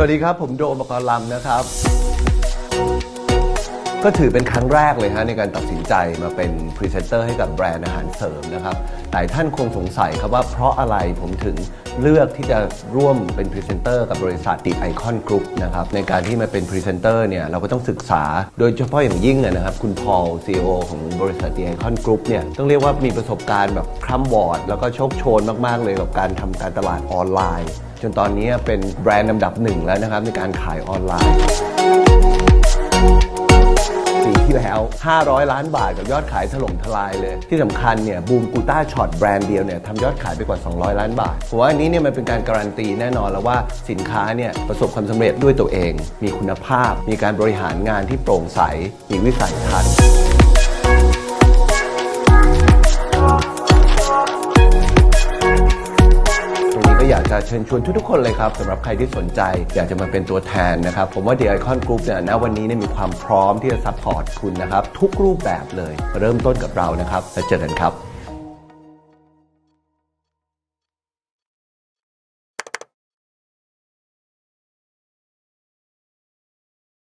สวัสดีครับ ผมโดมกรลำนะครับ ก็ถือเป็นครั้งแรกเลยฮะในการตัดสินใจมาเป็นพรีเซนเตอร์ให้กับแบรนด์อาหารเสริมนะครับหลายท่านคงสงสัยครับว่าเพราะอะไรผมถึงเลือกที่จะร่วมเป็นพรีเซนเตอร์กับบริษัทดิไอคอนกรุ๊ปนะครับในการที่มาเป็นพรีเซนเตอร์เนี่ยเราก็ต้องศึกษาโดยเฉพาะอย่างยิ่งนะครับคุณพอลซีอของบริษัทดิไอคอนกรุ๊ปเนี่ยต้องเรียกว่ามีประสบการณ์แบบคร่ำวอร์ดแล้วก็โชคโชนมากๆเลยกับการทำการตลาดออนไลน์ จนตอนนี้เป็นแบรนด์ลำดับหนึ่งแล้วนะครับในการขายออนไลน์ 500 ล้านบาทกับยอดขายถล่มทลายเลย ที่สำคัญเนี่ยบูมกูต้าช็อตแบรนด์เดียวเนี่ยทำยอดขายไปกว่า 200 ล้านบาทผมว่าอันนี้เนี่ยมันเป็นการการันตีแน่นอนแล้วว่าสินค้าเนี่ยประสบความสำเร็จด้วยตัวเอง มีคุณภาพ มีการบริหารงานที่โปร่งใส มีวิสัยทัศน์ อยากจะเชิญชวนทุกๆคนเลยครับสำหรับใครที่สนใจ อยากจะมาเป็นตัวแทนนะครับ ผมว่า The Icon Group เนี่ยณวันนี้เนี่ยมีความพร้อมที่จะซัพพอร์ตคุณนะครับ ทุกรูปแบบเลย เริ่มต้นกับเรานะครับแล้วเจอกันครับ